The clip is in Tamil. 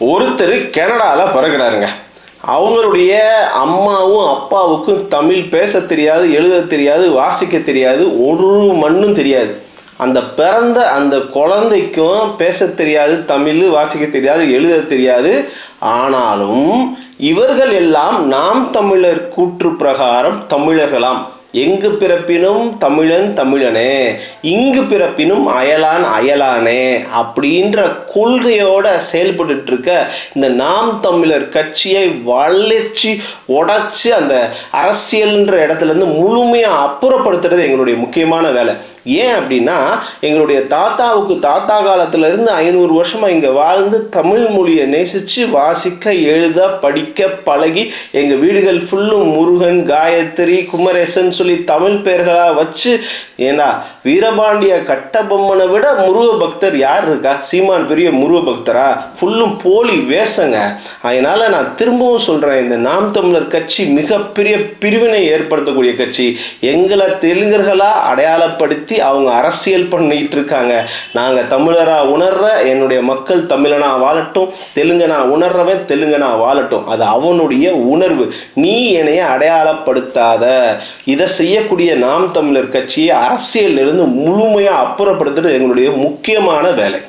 ஒருத்தர் கனடாவில் பிறகுறாருங்க அவங்களுடைய அம்மாவும் அப்பாவுக்கும் தமிழ் பேச தெரியாது எழுத தெரியாது வாசிக்க தெரியாது ஒரு மண்ணும் தெரியாது. அந்த பிறந்த அந்த குழந்தைக்கும் பேச தெரியாது தமிழ் வாசிக்க தெரியாது எழுத தெரியாது. ஆனாலும் இவர்கள் எல்லாம் நாம் தமிழர் கூற்று பிரகாரம் தமிழர்களாம். எங்கு பிறப்பினும் தமிழன் தமிழனே இங்கு பிறப்பினும் அயலான் அயலானே அப்படின்ற கொள்கையோட செயல்பட்டு இருக்க இந்த நாம் தமிழர் கட்சியை வளைச்சி உடச்சி அந்த அரசியல்ன்ற இடத்துலேருந்து முழுமையாக அப்புறப்படுத்துறது எங்களுடைய முக்கியமான வேலை. ஏன் அப்படின்னா எங்களுடைய தாத்தாவுக்கு தாத்தா காலத்திலேருந்து ஐநூறு வருஷமாக இங்கே வாழ்ந்து தமிழ் மொழியை நேசித்து வாசிக்க எழுத படிக்க பழகி எங்கள் வீடுகள் ஃபுல்லும் முருகன் காயத்ரி குமரேசன் சொல்லி தமிழ் பெயர்களா வச்சு ஏன்னா வீரபாண்டிய கட்டபொம்மனை விட முருக பக்தர் யார் இருக்கா? சீமான் பெரிய முருக பக்தரா ஃபுல்லும் போலி வேஷங்க. அதனால நான் திரும்பவும் சொல்றேன் இந்த நாம் தமிழர் கட்சி மிகப்பெரிய பிரிவினை ஏற்படுத்தக்கூடிய கட்சி. எங்களை தெலுங்கர்களா அடையாளப்படுத்தி அவங்க அரசியல் பண்ணிட்டு இருக்காங்க. நாங்க தமிழரா உணர்ற என்னுடைய மக்கள் தமிழனா வாழட்டும் தெலுங்கனா உணர்றவன் தெலுங்கனா வாழட்டும். அது அவனுடைய உணர்வு. நீ என்னைய அடையாளப்படுத்தாத. இதை செய்யக்கூடிய நாம் தமிழர் கட்சியை அரசியலில் இருந்து முழுமையாக அப்புறப்படுத்துறது எங்களுடைய முக்கியமான வேலை.